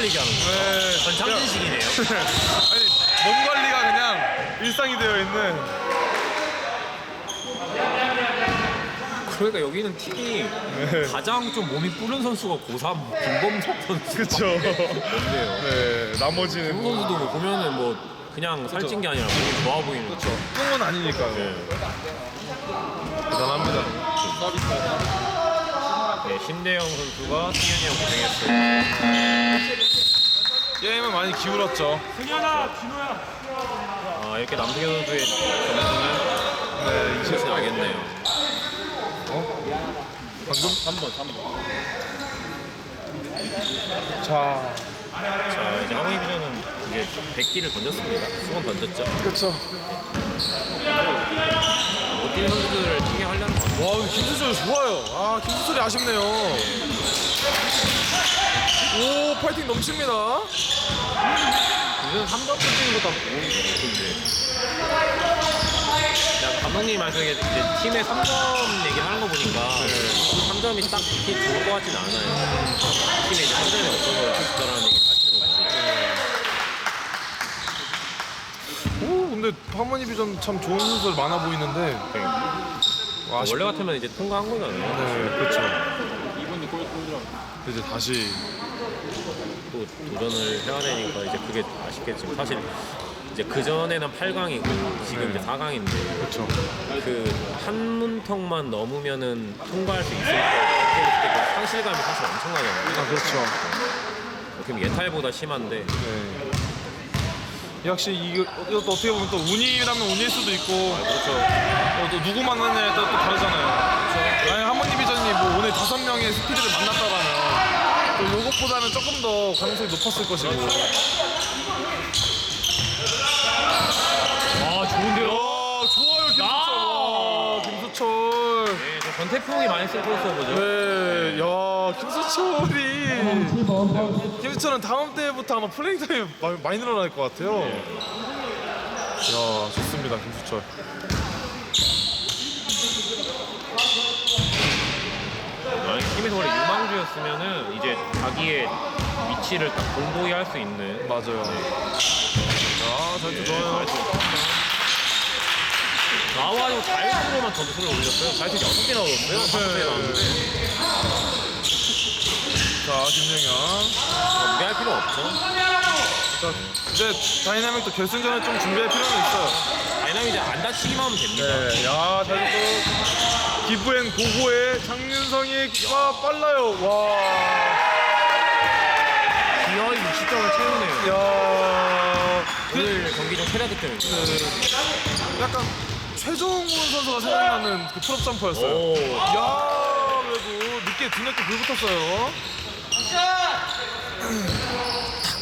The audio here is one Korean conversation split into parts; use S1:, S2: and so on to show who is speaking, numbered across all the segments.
S1: 달리기 하는 거.
S2: 네.
S1: 전창진식이네요.
S2: 아니 몸 관리가 그냥 일상이 되어 있는
S1: 그러니까 여기는 팀이 가장 좀 몸이 뿌른 선수가 고3 김범석 선수.
S2: 그쵸.
S1: 네요.
S2: 네 나머지는
S1: 김범 선수도 뭐 보면은 뭐 그냥 살찐 게 아니라 몸이 좋아 보이는. 그렇죠.
S2: 뚱은 아니니까요. 대단합니다.
S1: 네, 신대영 선수가 승현이 형 고생했어요.
S2: 게임은 많이 기울었죠.
S1: 아, 이렇게 남승현 선수의 점수는
S2: 네 이제
S1: 나겠네요.
S2: 방금
S1: 3번, 3번.
S2: 자
S1: 자, 이제 하모니 비전은 이제 100기를 던졌습니다. 수건 던졌죠.
S2: 그쵸.
S1: 못 뛰는 선수들을 튀게 하려는 것 같아요.
S2: 와 김수철 좋아요. 아 김수철이 아쉽네요. 오 파이팅 넘칩니다.
S1: 요즘 3점 던지는 것도 모르는 같은데. 야, 감독님 말씀에 이제 팀의 3점 얘기를 하는 거 보니까 그 3점이 딱히 좋을 것 같진 않아요. 팀에 이제 3점이 없어서 아쉽다라는 얘기를 하시는 거 보니까.
S2: 오 근데 하모니 비전 참 좋은 선수들 많아 보이는데 와, 아쉽...
S1: 원래 같으면 이제 통과한 거잖아요.
S2: 네 그렇죠. 이제 다시
S1: 또 도전을 해야 되니까 이제 그게 아쉽겠지만 사실 이제 그 전에는 8강이고 지금 이제 4강인데
S2: 그렇죠.
S1: 그 한 문턱만 넘으면은 통과할 수 있을 것 같을 때그 상실감이 사실 엄청나잖아요.
S2: 아 그렇죠.
S1: 그럼 예탈보다 심한데
S2: 네. 역시 이거, 이것도 어떻게 보면 또 운이라면 운일 수도 있고
S1: 그렇죠.
S2: 어, 또 누구 만나냐에 따라 또 다르잖아요. 만약 하모니 비전이 뭐 오늘 다섯 명의 스피드를 만났다라면 또 이것보다는 조금 더 가능성이 높았을 것이고.
S1: 아 좋은데요?
S2: 와 좋아요 김수철.
S1: 야!
S2: 와, 김수철.
S1: 네, 저 전태풍이 많이 쓸 보죠.
S2: 네, 야 김수철이 김수철은 다음 때부터 아마 플레잉 타임 많이, 많이 늘어날 것 같아요. 야 좋습니다 김수철.
S1: 만약 팀에서 원래 유망주였으면은 이제 자기의 위치를 딱 공고히 할 수 있는
S2: 맞아요. 야 잘도 좋아요.
S1: 나와가지고 자유수로만 점수를 올렸어요. 자유수 6개 나왔어요. 5개 나왔는데
S2: 자 김영현.
S1: 무리할 필요 없죠.
S2: 자 이제 다이나믹도 결승전에 좀 준비할 필요는 있어요.
S1: 다이나믹 이제 안 다치기만 하면 됩니다.
S2: 네, 야 기부엔 고고의 장윤성이 와 빨라요. 와,
S1: 기어이 60점을 채우네요.
S2: 야, 그
S1: 오늘 경기 중 최다 득점입니다.
S2: 약간 최종훈 선수가 생각나는 그 풀업 점퍼였어요.
S1: 오,
S2: 야, 그래도 늦게 뒤늦게 불 붙었어요.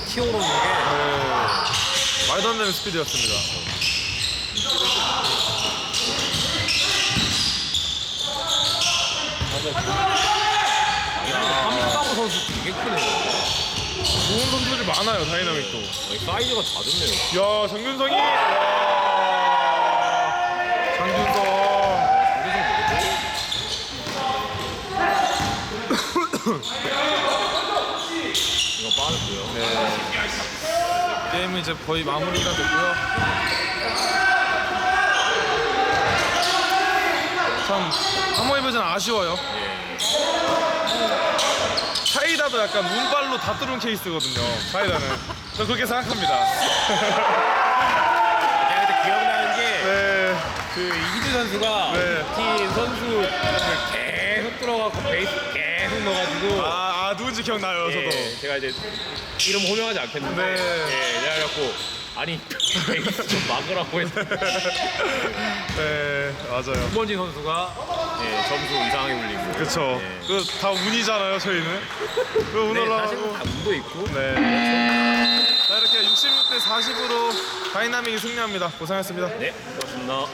S1: 튀어오르는 게
S2: 네, 말도 안 되는 스피드였습니다.
S1: 함가무 선수 되게 크네요.
S2: 좋은 선수들이 많아요, 다이나믹도.
S1: 아니, 사이즈가 작은데요.
S2: 야, 장균성이. 와, 장균성.
S1: 이거 빠졌고요.
S2: 네. 게임은 이제 거의 마무리가 됐고요. 참 버전 아쉬워요. 사이다도 약간 운발로 다 뚫은 케이스거든요. 사이다는. 저 그렇게 생각합니다.
S1: 제가 그때 기억나는 게
S2: 네.
S1: 그 이기주 선수가
S2: 네.
S1: 팀 선수 계속 들어가고 베이스 계속 넣어가지고
S2: 아, 아 누군지 기억나요, 저도.
S1: 예, 제가 이제 이름 호명하지 않겠는데
S2: 네.
S1: 예, 내가 갖고 아니 좀 막으라고 해서
S2: 네, 맞아요.
S1: 후번진 선수가 예, 점수 이상하게 올리고
S2: 그쵸.
S1: 예.
S2: 그 다 운이잖아요, 저희는. 그운
S1: 근데 사실
S2: 올라가고.
S1: 다 운도 있고
S2: 네. 자, 이렇게 66대 40으로 다이나믹이 승리합니다. 고생하셨습니다.
S1: 네 고맙습니다.